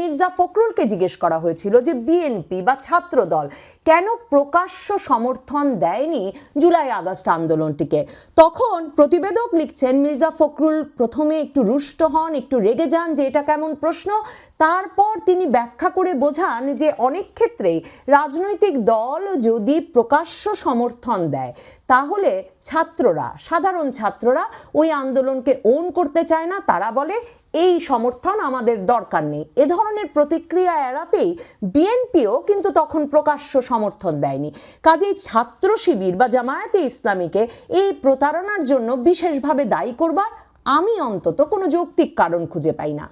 মির্জা ফখরুলকে জিজ্ঞেস করা হয়েছিল যে বিএনপি বা ছাত্র দল কেন প্রকাশ্য সমর্থন দেয়নি জুলাই আগস্ট আন্দোলনটিকে। তখন প্রতিবেদক লিখছেন, মির্জা ফখরুল প্রথমে একটু রুষ্ট হন, একটু রেগে যান যে এটা কেমন প্রশ্ন। তারপর তিনি ব্যাখ্যা করে বোঝান যে অনেক ক্ষেত্রেই রাজনৈতিক দল যদি প্রকাশ্য সমর্থন দেয়, তাহলে ছাত্ররা, সাধারণ ছাত্ররা ওই আন্দোলনকে ওন করতে চায় না। তারা বলে এই সমর্থন আমাদের দরকার নেই। এ ধরনের প্রতিক্রিয়া এড়াতেই বিএনপিও কিন্তু তখন প্রকাশ্য সমর্থন দেয়নি। কাজেই ছাত্র শিবির বা জামায়াতে ইসলামীকে এই প্রতারণার জন্য বিশেষভাবে দায়ী করবার আমি অন্তত কোনো যৌক্তিক কারণ খুঁজে পাই না।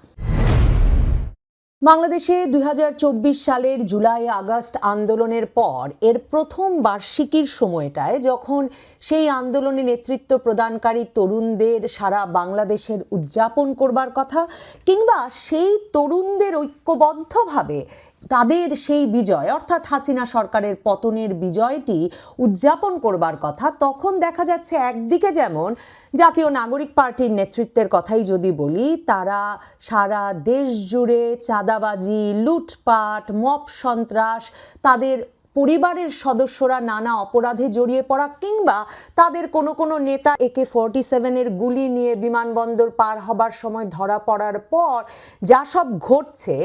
বাংলাদেশে দুই হাজার চব্বিশ সালের জুলাই আগস্ট আন্দোলনের পর এর প্রথম বার্ষিকীর সময়টায় যখন সেই আন্দোলনে নেতৃত্ব প্রদানকারী তরুণদের সারা বাংলাদেশের উদযাপন করবার কথা, কিংবা সেই তরুণদের ঐক্যবদ্ধভাবে তাদের সেই বিজয়, অর্থাৎ হাসিনা সরকারের পতনের বিজয়টি উদযাপন করবার কথা, তখন দেখা যাচ্ছে একদিকে যেমন জাতীয় নাগরিক পার্টির নেতৃত্বের কথাই যদি বলি, তারা সারা দেশ জুড়ে চাঁদাবাজি, লুটপাট মপ সন্ত্রাস, তাদের পরিবারের সদস্যরা নানা অপরাধে জড়িয়ে পড়া কিংবা তাদের কোনো কোনো নেতা একে ফোরটি সেভেনের গুলি নিয়ে বিমানবন্দর পার হবার সময় ধরা পড়ার পর যা সব ঘটছে,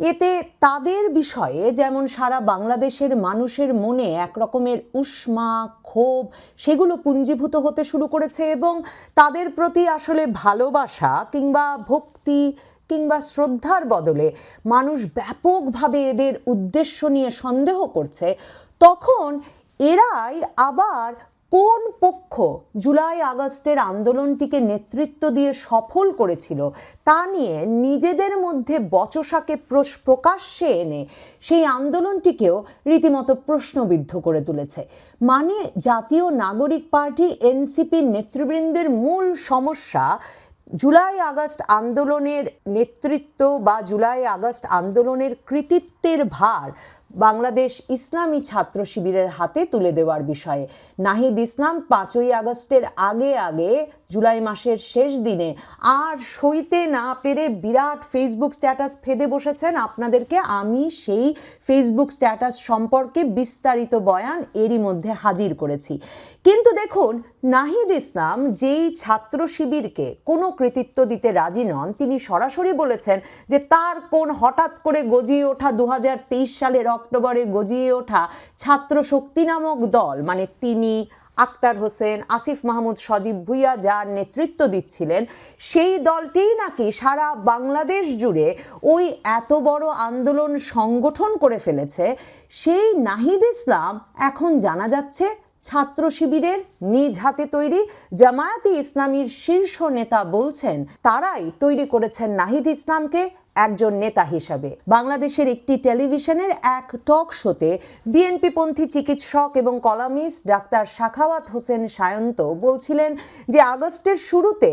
এতে তাদের বিষয়ে যেমন সারা বাংলাদেশের মানুষের মনে এক রকমের উষ্মা, ক্ষোভ, সেগুলো পুঞ্জীভূত হতে শুরু করেছে এবং তাদের প্রতি আসলে ভালোবাসা কিংবা ভক্তি কিংবা শ্রদ্ধার বদলে মানুষ ব্যাপকভাবে এদের উদ্দেশ্য নিয়ে সন্দেহ করছে, তখন এরাই আবার কোন পক্ষ জুলাই আগস্টের আন্দোলনটিকে নেতৃত্ব দিয়ে সফল করেছিল তা নিয়ে নিজেদের মধ্যে বচসাকে প্রকাশ্যে এনে সেই আন্দোলনটিকেও রীতিমতো প্রশ্নবিদ্ধ করে তুলেছে। মানে জাতীয় নাগরিক পার্টি, এনসিপির নেতৃবৃন্দের মূল সমস্যা জুলাই আগস্ট আন্দোলনের নেতৃত্ব বা জুলাই আগস্ট আন্দোলনের কৃতিত্বের ভার বাংলাদেশ ইসলামী ছাত্র শিবিরের হাতে তুলে দেওয়ার বিষয়ে। নাহিদ ইসলাম পাঁচই আগস্টের আগে আগে জুলাই মাসের শেষ দিনে আর সইতে না পেরে বিরাট ফেসবুক স্ট্যাটাস ফেদে বসেছেন আপনাদেরকে। আমি সেই ফেসবুক স্ট্যাটাস সম্পর্কে বিস্তারিত বয়ান এরই মধ্যে হাজির করেছি। কিন্তু দেখুন, নাহিদ ইসলাম যেই ছাত্র শিবিরকে কোনো কৃতিত্ব দিতে রাজি নন, তিনি সরাসরি বলেছেন যে তার কোন হঠাৎ করে গজিয়ে ওঠা দু হাজার তেইশ সালের অক্টোবরে গজিয়ে ওঠা ছাত্র শক্তি নামক দল মানে তিনি আক্তার হোসেন, আসিফ মাহমুদ, সজীব ভুইয়া যার নেতৃত্ব দিচ্ছিলেন, সেই দলটিই নাকি সারা বাংলাদেশ জুড়ে ওই এত বড় আন্দোলন সংগঠন করে ফেলেছে, সেই নাহিদ ইসলাম এখন জানা যাচ্ছে ছাত্র শিবিরের নিজ হাতে তৈরি জামায়াতি ইসলামীর শীর্ষ নেতা বলছেন, তারাই তৈরি করেছেন নাহিদ ইসলামকে একজন নেতা হিসাবে। বাংলাদেশের একটি টেলিভিশনের এক টক শোতে বিএনপি পন্থী চিকিৎসক এবং কলামিস্ট ডাক্তার শাখাওয়াত হোসেন সায়ন্ত বলছিলেন যে আগস্টের শুরুতে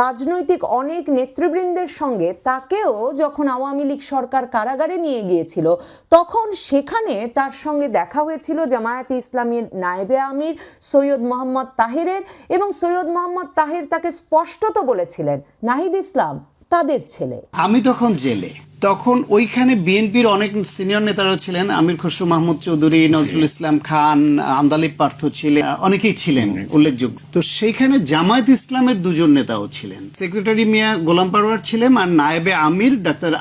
রাজনৈতিক অনেক নেতৃবৃন্দের সঙ্গে তাকেও যখন আওয়ামী লীগ সরকার কারাগারে নিয়ে গিয়েছিল, তখন সেখানে তার সঙ্গে দেখা হয়েছিল জামায়াতে ইসলামীর নায়েবে আমির সৈয়দ মোহাম্মদ তাহেরের এবং সৈয়দ মোহাম্মদ তাহের তাকে স্পষ্টত বলেছিলেন, নাহিদ ইসলাম তাদের ছেলে। আমি তখন জেলে। তখন ওইখানে বিএনপির অনেক সিনিয়র নেতারা ছিলেন। আমির খসরু মাহমুদ চৌধুরী নজরুল ইসলাম খান আন্দালিব পার্থ ছিলেন অনেকেই ছিলেন উল্লেখযোগ্য। তো সেইখানে জামায়াত ইসলামের দুজন নেতাও ছিলেন। সেক্রেটারি মিয়া গোলাম পারওয়ার ছিলেন আর নায়েবে আমির ডাক্তার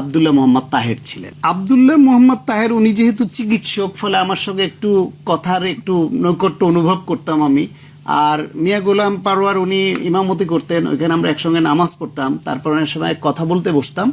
আবদুল্লাহ মোহাম্মদ তাহের ছিলেন। আবদুল্লাহ মোহাম্মদ তাহের উনি যেহেতু চিকিৎসক ফলে আমার সঙ্গে একটু কথার একটু নৈকট্য অনুভব করতাম আমি। আর মিয়া গোলাম পারোয়ার উনি ইমামতি করতেন, ওইখানে আমরা একসঙ্গে নামাজ পড়তাম, তারপর অনেক সময় কথা বলতে বসতাম।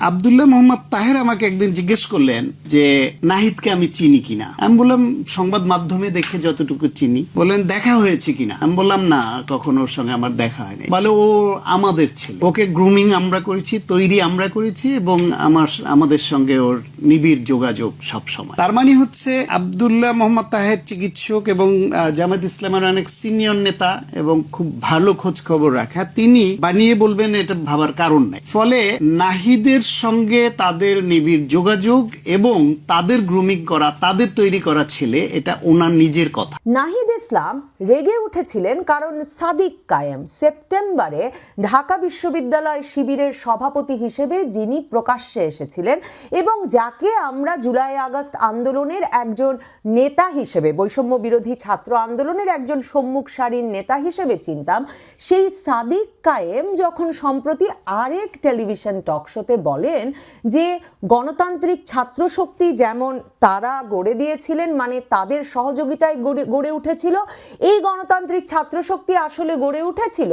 আবদুল্লাহ মোহাম্মদ তাহের আমাকে একদিন জিজ্ঞেস করলেন যে, নাহিদকে আমি চিনি কিনা? আমি বললাম, সংবাদ মাধ্যমে দেখে যতটুকু চিনি। বললেন, দেখা হয়েছে কিনা? আমি বললাম, না, কখনো ওর সঙ্গে আমার দেখা হয়নি। বলে, ও আমাদের ছেলে। ওকে গ্রুমিং আমরা করেছি, তৈরি আমরা করেছি এবং আমার, আমাদের সঙ্গে ওর নিবিড় যোগাযোগ সব সময় তার মানে হচ্ছে, আবদুল্লাহ মোহাম্মদ তাহের চিকিৎসক এবং জামাত ইসলামের অনেক সিনিয়র সিনিয়র নেতা এবং খুব ভালো খোঁজ খবর রাখা, তিনি বানিয়ে বলবেন এটা ভাবার কারণ নাই। ফলে নাহিদের সঙ্গে তাদের নিবিড় যোগাযোগ এবং তাদের গ্রুমিং করা, তাদের তৈরি করা ছেলে, এটা ওনার নিজের কথা। নাহিদ ইসলাম রেগে উঠেছিলেন কারণ সাদিক কায়েম। সেপ্টেম্বরে ঢাকা বিশ্ববিদ্যালয় শিবিরের সভাপতি হিসেবে যিনি প্রকাশ্যে এসেছিলেন এবং যাকে আমরা জুলাই আগস্ট আন্দোলনের একজন নেতা হিসেবে, বৈষম্য বিরোধী ছাত্র আন্দোলনের একজন সম্মুখ সারির নেতা হিসেবে চিনতাম, সেই সাদিক কায়েম যখন সম্প্রতি আরেক টেলিভিশন টক শোতে বলেন যে গণতান্ত্রিক ছাত্র শক্তি যেমন তারা গড়ে দিয়েছিলেন মানে তাদের সহযোগিতায় গড়ে গড়ে উঠেছিল, এই গণতান্ত্রিক ছাত্র শক্তি আসলে গড়ে উঠেছিল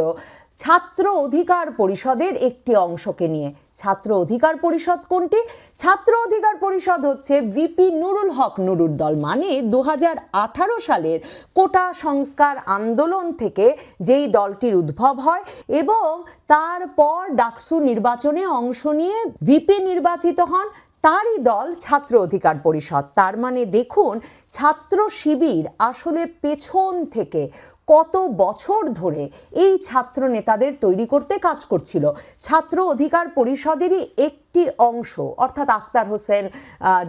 ছাত্র অধিকার পরিষদের একটি অংশকে নিয়ে। ছাত্র অধিকার পরিষদ কোনটি? ছাত্র অধিকার পরিষদ হচ্ছে ভিপি নুরুল হক নুরুর দল মানে দু হাজার আঠারো সালের কোটা সংস্কার আন্দোলন থেকে যেই দলটির উদ্ভব হয় এবং তারপর ডাকসু নির্বাচনে অংশ নিয়ে ভিপি নির্বাচিত হন, তারই দল ছাত্র অধিকার পরিষদ। তার মানে দেখুন, ছাত্র শিবির আসলে পেছন থেকে কত বছর ধরে এই ছাত্র নেতাদের তৈরি করতে কাজ করছিল। ছাত্র অধিকার পরিষদেরই একটি অংশ, অর্থাৎ আক্তার হোসেন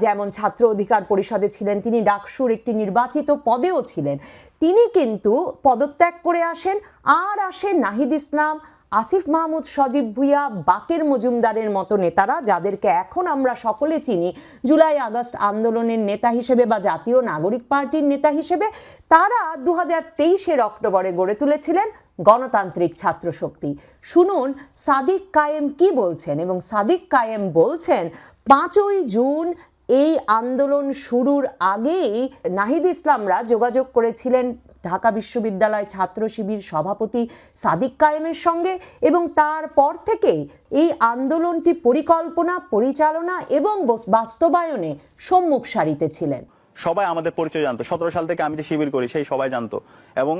যেমন ছাত্র অধিকার পরিষদে ছিলেন, তিনি ডাকসুর একটি নির্বাচিত পদেও ছিলেন। তিনি কিন্তু পদত্যাগ করে আসেন, আর আসেন নাহিদ ইসলাম আসিফ মাহমুদ, সজীব ভুইয়া, বাকের মজুমদারের মতো নেতারা, যাদেরকে এখন আমরা সকলে চিনি, জুলাই, আগস্ট আন্দোলনের নেতা হিসেবে বা জাতীয় নাগরিক পার্টির নেতা হিসেবে, তারা দু হাজার তেইশের অক্টোবরে গড়ে তুলেছিলেন গণতান্ত্রিক ছাত্র শক্তি। শুনুন, সাদিক কায়েম কি বলছেন এবং সাদিক কায়েম বলছেন, পাঁচই জুন এই আন্দোলন শুরুর আগেই নাহিদ ইসলামরা যোগাযোগ করেছিলেন ঢাকা বিশ্ববিদ্যালয় ছাত্র শিবির সভাপতি সাদিক কায়েমের সঙ্গে এবং তারপর থেকেই এই আন্দোলনটি পরিকল্পনা, পরিচালনা এবং বাস্তবায়নে সম্মুখ সারিতে ছিলেন। সবাই আমাদের পরিচয় জানতো। সতেরো সাল থেকে আমি যে শিবির করি, সেই সবাই জানতো। এবং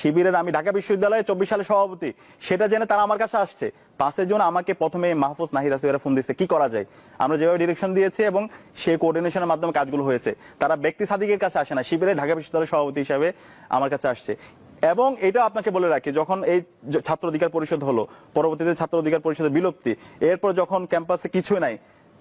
শিবিরের আমি ঢাকা বিশ্ববিদ্যালয়ে চব্বিশ সালে সভাপতি। সেটা জেনে তারা আমার কাছে আসছে। পাঁচের জন্য আমাকে প্রথমে মাহফুজ নাহিদ আসিফেরা ফোন দিচ্ছে কি করা যায়? আমরা যেভাবে ডিরেকশন দিয়েছি এবং সেই কোঅর্ডিনেশনের মাধ্যমে কাজগুলো হয়েছে। তারা ব্যক্তি সাদিকের কাছে আসে না, শিবিরের ঢাকা বিশ্ববিদ্যালয়ের সভাপতি হিসাবে আমার কাছে আসছে। এবং এটা আপনাকে বলে রাখি, যখন এই ছাত্র অধিকার পরিষদ হলো, পরবর্তীতে ছাত্র অধিকার পরিষদের বিলুপ্তি, এরপর যখন ক্যাম্পাসে কিছুই নাই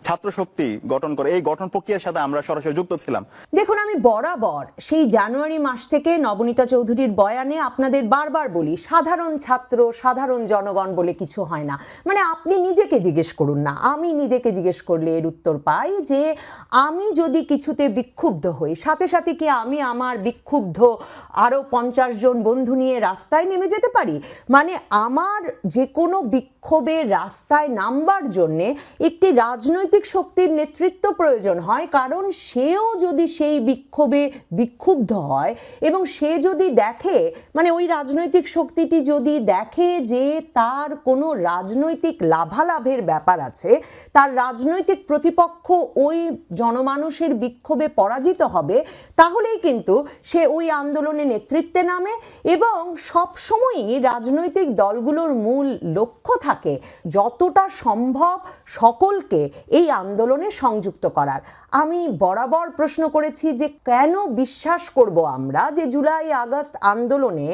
ছাত্র শক্তি গঠন করে। এই গঠন প্রক্রিয়ার সাথে আমরা সরাসরি যুক্ত ছিলাম। দেখুন, আমি বরাবর সেই জানুয়ারি মাস থেকে নবনীতা চৌধুরীর বয়ানে আপনাদের বারবার বলি, সাধারণ ছাত্র, সাধারণ জনগণ বলে কিছু হয় না। মানে আপনি নিজেকে জিজ্ঞেস করুন না। আমি নিজেকে জিজ্ঞেস করলে এর উত্তর পাই যে, আমি যদি কিছুতে বিক্ষুব্ধ হই, সাথে সাথে কি আমি আমার বিক্ষুব্ধ আরও পঞ্চাশ জন বন্ধু নিয়ে রাস্তায় নেমে যেতে পারি? মানে আমার যে কোনো বিক্ষোভের রাস্তায় নামবার জন্যে একটি রাজনৈতিক শক্তির নেতৃত্ব প্রয়োজন হয়, কারণ সেও যদি সেই বিক্ষোভে বিক্ষুব্ধ হয় এবং সে যদি দেখে মানে ওই রাজনৈতিক শক্তিটি যদি দেখে যে তার কোনো রাজনৈতিক লাভালাভের ব্যাপার আছে, তার রাজনৈতিক প্রতিপক্ষ ওই জনমানুষের বিক্ষোভে পরাজিত হবে, তাহলেই কিন্তু সে ওই আন্দোলনে নেতৃত্বে নামে এবং সবসময়ই রাজনৈতিক দলগুলোর মূল লক্ষ্য থাকে যতটা সম্ভব সকলকে এই আন্দোলনে সংযুক্ত করার। আমি বরাবর প্রশ্ন করেছি যে কেন বিশ্বাস করব আমরা যে জুলাই আগস্ট আন্দোলনে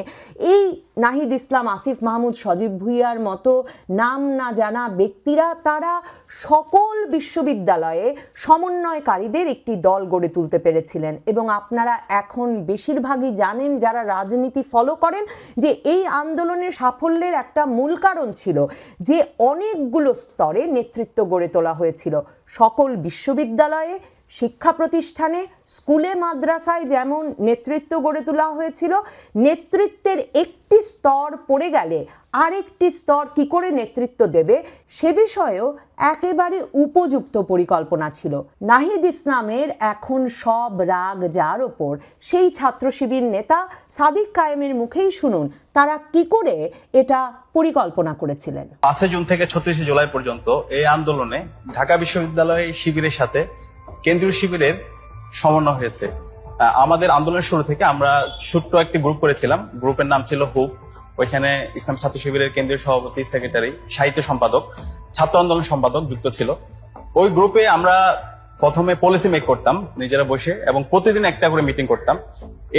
এই নাহিদ ইসলাম, আসিফ মাহমুদ, সজীব ভুইয়ার মতো নাম না জানা ব্যক্তিরা তারা সকল বিশ্ববিদ্যালয়ে সমন্বয়কারীদের একটি দল গড়ে তুলতে পেরেছিলেন। এবং আপনারা এখন বেশিরভাগই জানেন, যারা রাজনীতি ফলো করেন, যে এই আন্দোলনের সাফল্যের একটা মূল কারণ ছিল যে অনেকগুলো স্তরে নেতৃত্ব গড়ে তোলা হয়েছিল। সকল বিশ্ববিদ্যালয়ে শিক্ষা প্রতিষ্ঠানে স্কুলে মাদ্রাসায় যেমন নেতৃত্ব গড়ে তোলা হয়েছিল, নেতৃত্বের একটি স্তর পড়ে গেলে আরেকটি স্তর কি করে নেতৃত্ব দেবে সে বিষয়েও একেবারে উপযুক্ত পরিকল্পনা ছিল। নাহিদ ইসলামের এখন সব রাগ যার ওপর, সেই ছাত্র শিবির নেতা সাদিক কায়েমের মুখেই শুনুন তারা কি করে এটা পরিকল্পনা করেছিলেন। পাঁচই জুন থেকে ছত্রিশে জুলাই পর্যন্ত এই আন্দোলনে ঢাকা বিশ্ববিদ্যালয় শিবিরের সাথে কেন্দ্রীয় শিবিরের সমন্বয় হয়েছে। আমাদের আন্দোলনের শুরু থেকে আমরা ছোট্ট একটি গ্রুপ করেছিলাম। গ্রুপের নাম ছিল হুপ ওইখানে ইসলাম ছাত্র শিবিরের কেন্দ্রীয় সভাপতি, সেক্রেটারি, সাহিত্য সম্পাদক, ছাত্র আন্দোলন সম্পাদক যুক্ত ছিল। ওই গ্রুপে আমরা প্রথমে পলিসি মেক করতাম নিজেরা বসে এবং প্রতিদিন একটা করে মিটিং করতাম।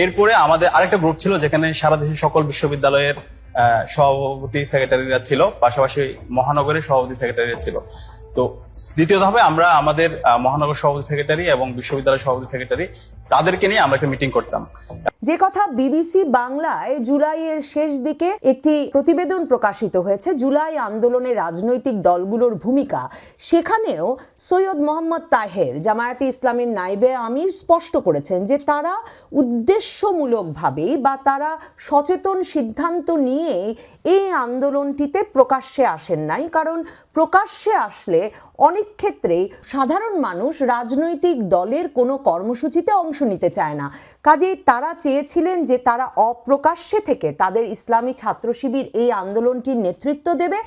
এরপরে আমাদের আরেকটা গ্রুপ ছিল যেখানে সারা দেশের সকল বিশ্ববিদ্যালয়ের সভাপতি, সেক্রেটারিরা ছিল। পাশাপাশি মহানগরের সভাপতি, সেক্রেটারিরা ছিল। তো দ্বিতীয় ধাপে আমরা আমাদের মহানগর সভাপতি সেক্রেটারি এবং বিশ্ববিদ্যালয় সভাপতি সেক্রেটারি তাদেরকে নিয়ে আমরা একটা মিটিং করতাম। যে কথা বিবিসি বাংলায় জুলাইয়ের শেষ দিকে একটি প্রতিবেদন প্রকাশিত হয়েছে, জুলাই আন্দোলনে রাজনৈতিক দলগুলোর ভূমিকা। সেখানেও সৈয়দ মোহাম্মদ তাহের, জামায়াতে ইসলামের নাইবে আমির স্পষ্ট করেছেন যে তারা উদ্দেশ্যমূলকভাবেই বা তারা সচেতন সিদ্ধান্ত নিয়ে এই আন্দোলনটিতে প্রকাশ্যে আসেন নাই। কারণ প্রকাশ্যে আসলে অনেক ক্ষেত্রেই সাধারণ মানুষ রাজনৈতিক দলের কোনো কর্মসূচিতে অংশ নিতে চায় না। কাজেই তারা চেয়েছিলেন যে তারা অপ্রকাশ্যে থেকে তাদের ইসলামী ছাত্র শিবির এই আন্দোলনটির নেতৃত্ব দেবে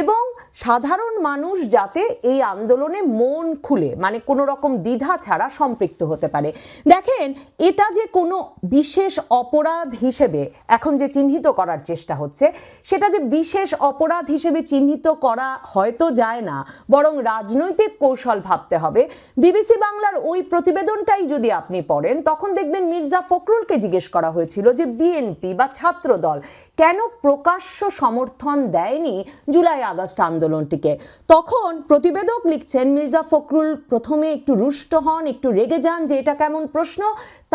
এবং সাধারণ মানুষ যাতে এই আন্দোলনে মন খুলে মানে কোনো রকম দ্বিধা ছাড়া সম্পৃক্ত হতে পারে। দেখেন, এটা যে কোনো বিশেষ অপরাধ হিসেবে এখন যে চিহ্নিত করার চেষ্টা হচ্ছে, সেটা যে বিশেষ অপরাধ হিসেবে চিহ্নিত করা হয়তো যায় না, বরং রাজনৈতিক কৌশল ভাবতে হবে। বিবিসি বাংলার ওই প্রতিবেদনটাই যদি আপনি পড়েন, তখন দেখবেন মির্জা ফখরুলকে জিজ্ঞেস করা হয়েছিল যে বিএনপি বা ছাত্র দল কেন প্রকাশ্য সমর্থন দেয়নি জুলাই আগস্ট আন্দোলনটিকে? তখন প্রতিবেদক লিখছেন, মির্জা ফখরুল প্রথমে একটু রুষ্ট হন, একটু রেগে যান যে এটা কেমন প্রশ্ন।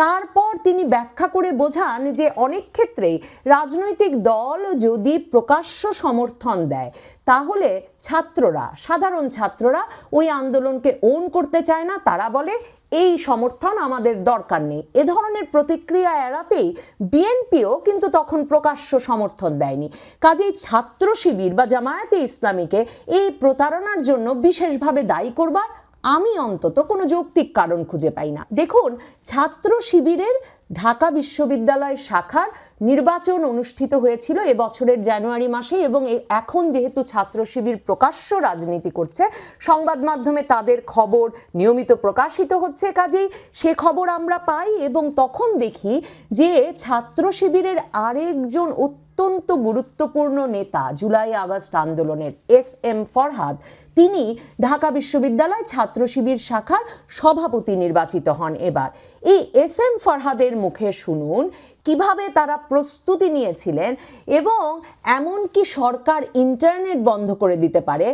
তারপর তিনি ব্যাখ্যা করে বোঝান যে অনেক ক্ষেত্রেই রাজনৈতিক দল যদি প্রকাশ্য সমর্থন দেয়, তাহলে ছাত্ররা, সাধারণ ছাত্ররা ওই আন্দোলনকে ওন করতে চায় না। তারা বলে, এই সমর্থন আমাদের দরকার নেই। এ ধরনের প্রতিক্রিয়া এড়াতেই বিএনপিও কিন্তু তখন প্রকাশ্য সমর্থন দেয়নি। কাজেই ছাত্র শিবির বা জামায়াতে ইসলামীকে এই প্রতারণার জন্য বিশেষভাবে দায়ী করবার আমি অন্তত কোনো যৌক্তিক কারণ খুঁজে পাই না। দেখুন, ছাত্র শিবিরের ঢাকা বিশ্ববিদ্যালয় শাখার নির্বাচন অনুষ্ঠিত হয়েছিল এবছরের জানুয়ারি মাসে এবং এখন যেহেতু ছাত্র শিবির প্রকাশ্য রাজনীতি করছে, সংবাদ মাধ্যমে তাদের খবর নিয়মিত প্রকাশিত হচ্ছে, কাজেই সে খবর আমরা পাই এবং তখন দেখি যে ছাত্র শিবিরের আরেকজন অত্যন্ত গুরুত্বপূর্ণ নেতা জুলাই আগস্ট আন্দোলনের এস এম ফরহাদ। তিনি ঢাকা বিশ্ববিদ্যালয় ছাত্র শিবির শাখার সভাপতি নির্বাচিত হন এবার। এই এস এম ফরহাদের মুখে শুনুন, কীভাবে তারা প্রস্তুতি নিয়েছিলেন এবং এমনকি সরকার ইন্টারনেট বন্ধ করে দিতে পারে,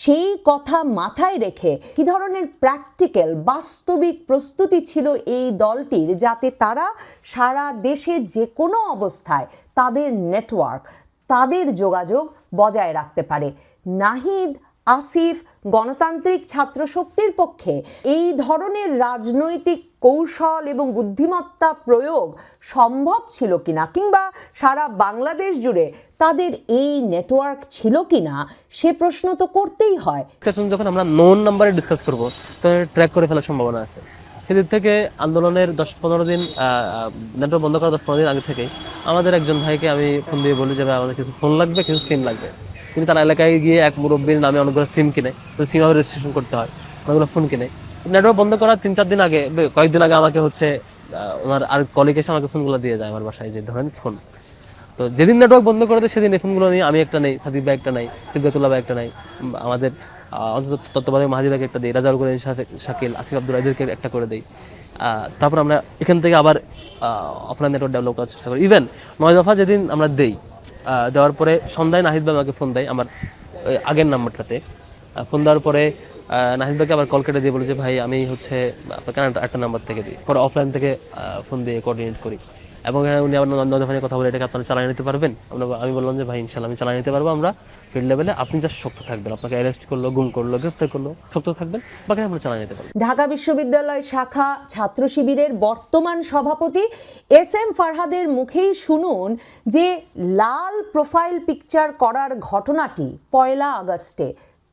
সেই কথা মাথায় রেখে কি ধরনের প্র্যাকটিক্যাল, বাস্তবিক প্রস্তুতি ছিল এই দলটির যাতে তারা সারা দেশে যে কোনো অবস্থায় তাদের নেটওয়ার্ক তাদের যোগাযোগ বজায় রাখতে পারে। নাহিদ, আসিফ, গণতান্ত্রিক ছাত্র শক্তির পক্ষে এই ধরনের রাজনৈতিক কৌশল এবং বুদ্ধিমত্তা প্রয়োগ সম্ভব ছিল কিনা কিংবা সারা বাংলাদেশ জুড়ে তাদের এই নেটওয়ার্ক ছিল কিনা, সে প্রশ্ন তো করতেই হয়। যখন আমরা নোন নাম্বারে ডিসকাস করব তখন ট্র্যাক করে ফেলার সম্ভাবনা আছে। সেদিক থেকে আন্দোলনের দশ পনেরো দিন নেটওয়ার্ক বন্ধ করার দশ পনেরো দিন আগে থেকেই আমাদের একজন ভাইকে আমি ফোন দিয়ে বলি যে, ভাই, আমাদের কিছু ফোন লাগবে, কিছু সিম লাগবে। তিনি তার এলাকায় গিয়ে এক মুরব্বীর নামে অনেকগুলো সিম কিনে, তো সিম আবার রেজিস্ট্রেশন করতে হয়, অনেকগুলো ফোন কিনে। নেটওয়ার্ক বন্ধ করার তিন চার দিন আগে কয়েকদিন আগে আমাকে হচ্ছে ওনার আর কলিগ এসে আমাকে ফোনগুলো দিয়ে যায় আমার বাসায়, যে ধরেন ফোন তো যেদিন নেটওয়ার্ক বন্ধ করে দেয়, সেদিন এই ফোনগুলো নিয়ে আমি একটা নেই, সাদিক ভাই একটা নাই, সিবগাতুল্লাহ ভাই একটা নাই আমাদের তত্ত্বাবধায়ক মাহাজি একটা দিই রাজাউল করিম শাকিল, আসিফ আব্দুল রাজিদকে একটা করে দিই। তারপর আমরা এখান থেকে আবার অফলাইন নেটওয়ার্ক ডেভেলপ করার চেষ্টা করি। ইভেন নয় দফা যেদিন আমরা দেই দেওয়ার পরে সন্ধ্যায় নাহিদ ভাই আমাকে ফোন দেয় আমার আগের নাম্বারটাতে। ফোন দেওয়ার পরে নাহিদ ভাইকে আবার কল কেটে দিয়ে বলে যে, ভাই, আমি হচ্ছে, আপনাকে একটা নাম্বার থেকে দিই। পরে অফলাইন থেকে ফোন দিয়ে কোঅর্ডিনেট করি। এবং উনি আবার নয় দফা নিয়ে কথা বলে, এটাকে আপনারা চালিয়ে নিতে পারবেন? আমরা, আমি বললাম যে, ভাই, ইনশাল্লাহ আমি চালিয়ে নিতে পারব আমরা। ফিল্ড লেভেলে আপনি জাস্ট শক্ত থাকবেন। আপনাকে অ্যারেস্ট করল, গুম করল, গ্রেফতার করল, শক্ত থাকবেন, বাকি আমরা চালিয়ে নিতে পারব। ঢাকা বিশ্ববিদ্যালয় শাখা ছাত্র শিবিরের বর্তমান সভাপতি এস এম ফারহাদের মুখেই শুনুন যে লাল প্রোফাইল পিকচার করার ঘটনাটি পয়লা আগস্টে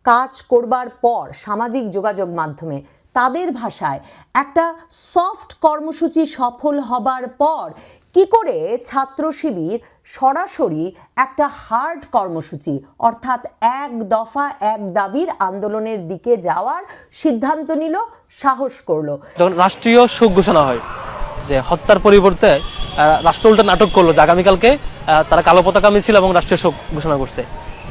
কাজ করবার পর সামাজিক যোগাযোগ মাধ্যমে তাদের ভাষায় একটা সফট কর্মসূচি সফল হবার পর কি করে ছাত্র শিবির সরাসরি একটা হার্ড কর্মসূচি, অর্থাৎ এক দফা এক দাবির আন্দোলনের দিকে যাওয়ার সিদ্ধান্ত নিল, সাহস করল। যখন রাষ্ট্রীয় শোক ঘোষণা হয় যে হত্যার পরিবর্তে রাষ্ট্র উল্টা নাটক করল যে আগামীকালকে তারা কালো পতাকা মিছিল এবং রাষ্ট্রীয় শোক ঘোষণা করছে।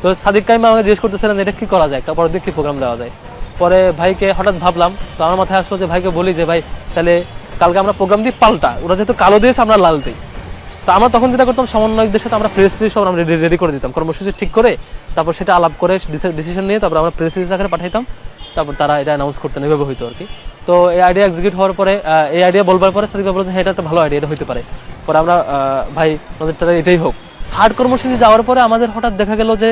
তো সাদিক কাইমা আমাকে জিজ্ঞেস করতেছিলেন এটা কি করা যায়? পরের দিন কি প্রোগ্রাম দেওয়া যায়। পরে ভাইকে হঠাৎ ভাবলাম, তো আমার মাথায় আসলো যে ভাইকে বলি যে, ভাই, তাহলে কালকে আমরা প্রোগ্রাম দিই পাল্টা। ওরা যেহেতু কালো দিয়েছে, আমরা লাল দিই। তো আমরা তখন যেটা করতাম, সমন্বয়কদের সাথে আমরা প্রেস রিলিজ সব আমরা রেডি করে দিতাম। কর্মসূচি ঠিক করে তারপর সেটা আলাপ করে ডিসিশন নিয়ে তারপর আমরা প্রেস রিলিজ আকারে পাঠাইতাম। তারপর তারা এটা অ্যানাউন্স করতেন, এভাবে হইতো আর কি তো এই আইডিয়া এক্সিকিউট হওয়ার পরে এই আইডিয়া বলবার পরে সাদিক ভাই বলেছেন হ্যাঁ এটা একটা ভালো আইডিয়া এটা হইতে পারে। পরে আমরা ভাই, আমাদের তাহলে এটাই হোক। হার্ড কর্মসূচি যাওয়ার পরে আমাদের হঠাৎ দেখা গেল যে,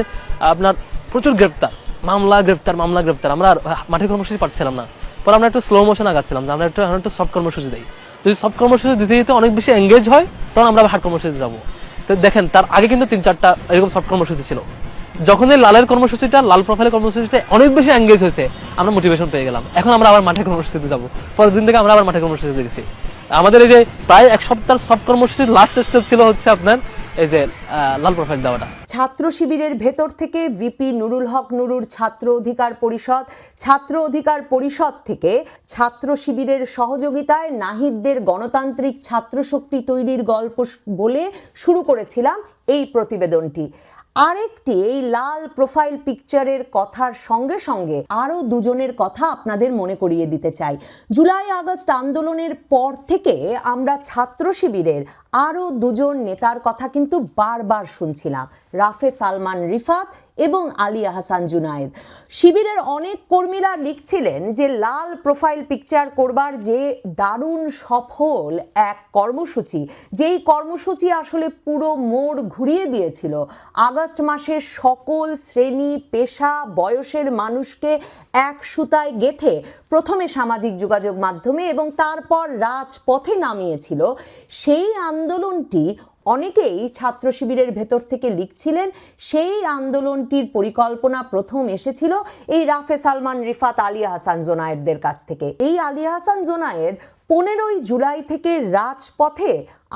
আপনার প্রচুর গ্রেপ্তার, মামলা গ্রেপ্তার মামলা, গ্রেপ্তার। আমরা মাঠে কর্মসূচি পাচ্ছিলাম না। পরে আমরা একটু স্লো মোশন আগাচ্ছিলাম যে আমরা একটু আমরা একটু সফট কর্মসূচি দিই। যদি সফট কর্মসূচি দিতে দিতে অনেক বেশি এঙ্গেজ হয়, তখন আমরা হার্ড কর্মসূচিতে যাব। তো দেখেন, তার আগে কিন্তু তিন চারটা এরকম সফট কর্মসূচি ছিল। যখন এই লালের কর্মসূচিটা, লাল প্রোফাইলের কর্মসূচিটা অনেক বেশি এঙ্গেজ হয়েছে, আমরা মোটিভেশন পেয়ে গেলাম। এখন আমরা আবার মাঠে কর্মসূচিতে যাব। পরের দিন থেকে আমরা আবার মাঠে কর্মসূচিতে গেছি। আমাদের এই যে প্রায় এক সপ্তাহ সফট কর্মসূচির লাস্ট স্টেপ ছিল হচ্ছে আপনার যে দেওয়াটা। ছাত্র শিবিরের ভেতর থেকে ভিপি নুরুল হক নুরুর ছাত্র অধিকার পরিষদ, ছাত্র অধিকার পরিষদ থেকে ছাত্র শিবিরের সহযোগিতায় নাহিদদের গণতান্ত্রিক ছাত্র শক্তি তৈরির গল্প বলে শুরু করেছিলাম এই প্রতিবেদনটি। আরেকটি এই লাল প্রোফাইল পিকচারের কথার সঙ্গে সঙ্গে আরও দুজনের কথা আপনাদের মনে করিয়ে দিতে চাই। জুলাই আগস্ট আন্দোলনের পর থেকে আমরা ছাত্র শিবিরের আরও দুজন নেতার কথা কিন্তু বারবার শুনছিলাম। রাফে সালমান রিফাত এবং আলিয়া হাসান জুনায়েদ। শিবিরের অনেক কর্মীরা লিখছিলেন যে, লাল প্রোফাইল পিকচার করবার যে দারুণ সফল এক কর্মসূচি, যেই কর্মসূচি আসলে পুরো মোড় ঘুরিয়ে দিয়েছিল। আগস্ট মাসে সকল শ্রেণি, পেশা, বয়সের মানুষকে এক সুতায় গেথে প্রথমে সামাজিক যোগাযোগ মাধ্যমে এবং তারপর রাজপথে নামিয়েছিল। সেই আন্দোলনটি অনেকেই ছাত্র শিবিরের ভেতর থেকে লিখছিলেন, সেই আন্দোলনটির পরিকল্পনা প্রথম এসেছিল এই রাফে সালমান, রিফাত আলী হাসান জোনায়েদদের কাছ থেকে। এই আলী হাসান জোনায়েদ পনেরোই জুলাই থেকে রাজপথে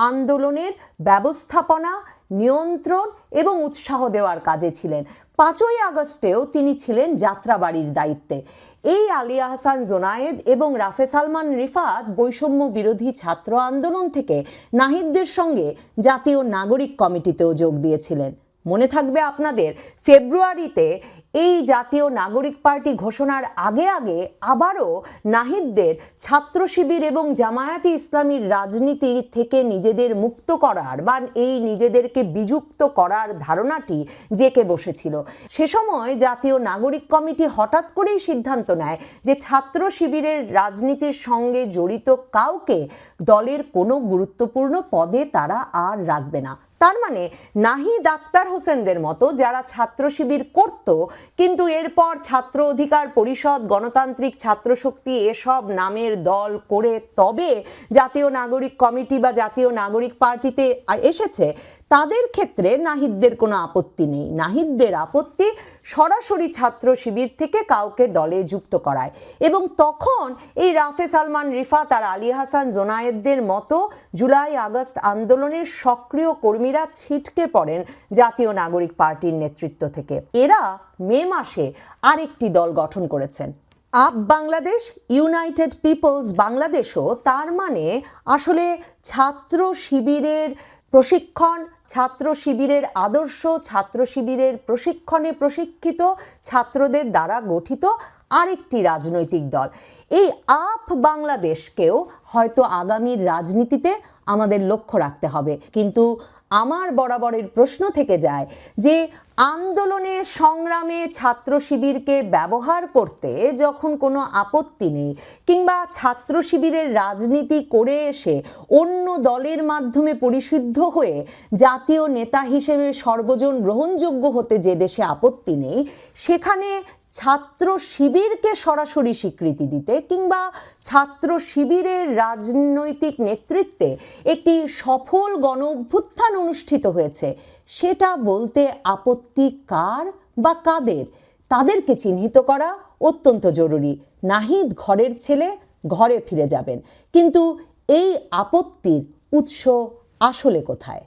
আন্দোলনের ব্যবস্থাপনা, নিয়ন্ত্রণ এবং উৎসাহ দেওয়ার কাজে ছিলেন। পাঁচই আগস্টেও তিনি ছিলেন যাত্রাবাড়ির দায়িত্বে। এই আলী আহসান জোনায়েদ এবং রাফে সালমান রিফাত বৈষম্য বিরোধী ছাত্র আন্দোলন থেকে নাহিদদের সঙ্গে জাতীয় নাগরিক কমিটিতেও যোগ দিয়েছিলেন। মনে থাকবে আপনাদের, ফেব্রুয়ারিতে এই জাতীয় নাগরিক পার্টি ঘোষণার আগে আগে আবারও নাহিদদের ছাত্র শিবির এবং জামায়াতে ইসলামীর রাজনীতি থেকে নিজেদের মুক্ত করার, বা এই নিজেদেরকে বিযুক্ত করার ধারণাটি জেকে বসেছিল। সে সময় জাতীয় নাগরিক কমিটি হঠাৎ করেই সিদ্ধান্ত নেয় যে ছাত্র শিবিরের রাজনীতির সঙ্গে জড়িত কাউকে দলের কোনো গুরুত্বপূর্ণ পদে তারা আর রাখবে না। তার মানে নাহি আক্তার হোসেনদের মতো যারা ছাত্র শিবির করত, কিন্তু এরপর ছাত্র অধিকার পরিষদ, গণতান্ত্রিক ছাত্র শক্তি এসব নামের দল করে তবে জাতীয় নাগরিক কমিটি বা জাতীয় নাগরিক পার্টিতে এসেছে তাদের ক্ষেত্রে নাহিদদের কোনো আপত্তি নেই। নাহিদদের আপত্তি সরাসরি ছাত্র শিবির থেকে কাউকে দলে যুক্ত করায় এবং তখন এই রাফে সালমান, রিফাত আর আলী হাসান জোনায়েদদের মতো জুলাই আগস্ট আন্দোলনের সক্রিয় কর্মীরা ছিটকে পড়েন জাতীয় নাগরিক পার্টির নেতৃত্ব থেকে। এরা মে মাসে আরেকটি দল গঠন করেছেন। আপ বাংলাদেশ, ইউনাইটেড পিপলস বাংলাদেশও তার মানে আসলে ছাত্র শিবিরের প্রশিক্ষণ ছাত্র শিবিরের আদর্শ, ছাত্র শিবিরের প্রশিক্ষণে প্রশিক্ষিত ছাত্রদের দ্বারা গঠিত আরেকটি রাজনৈতিক দল। এই আপ বাংলাদেশকেও হয়তো আগামীর রাজনীতিতে আমাদের লক্ষ্য রাখতে হবে। কিন্তু আমার বরাবরের প্রশ্ন থেকে যায় যে আন্দোলনে সংগ্রামে ছাত্র শিবিরকে ব্যবহার করতে যখন কোনো আপত্তি নেই কিংবা ছাত্র শিবিরের রাজনীতি করে এসে অন্য দলের মাধ্যমে পরিশুদ্ধ হয়ে জাতীয় নেতা হিসেবে সর্বজন গ্রহণযোগ্য হতে যে দেশে আপত্তি নেই, সেখানে ছাত্র শিবিরকে সরাসরি স্বীকৃতি দিতে কিংবা ছাত্র শিবিরের রাজনৈতিক নেতৃত্বে একটি সফল গণ অভ্যুত্থান অনুষ্ঠিত হয়েছে, সেটা বলতে আপত্তি কার বা কাদের? তাদেরকে চিহ্নিত করা অত্যন্ত জরুরি। নাহিদ ঘরের ছেলে ঘরে ফিরে যাবেন। কিন্তু এই আপত্তির উৎস আসলে কোথায়?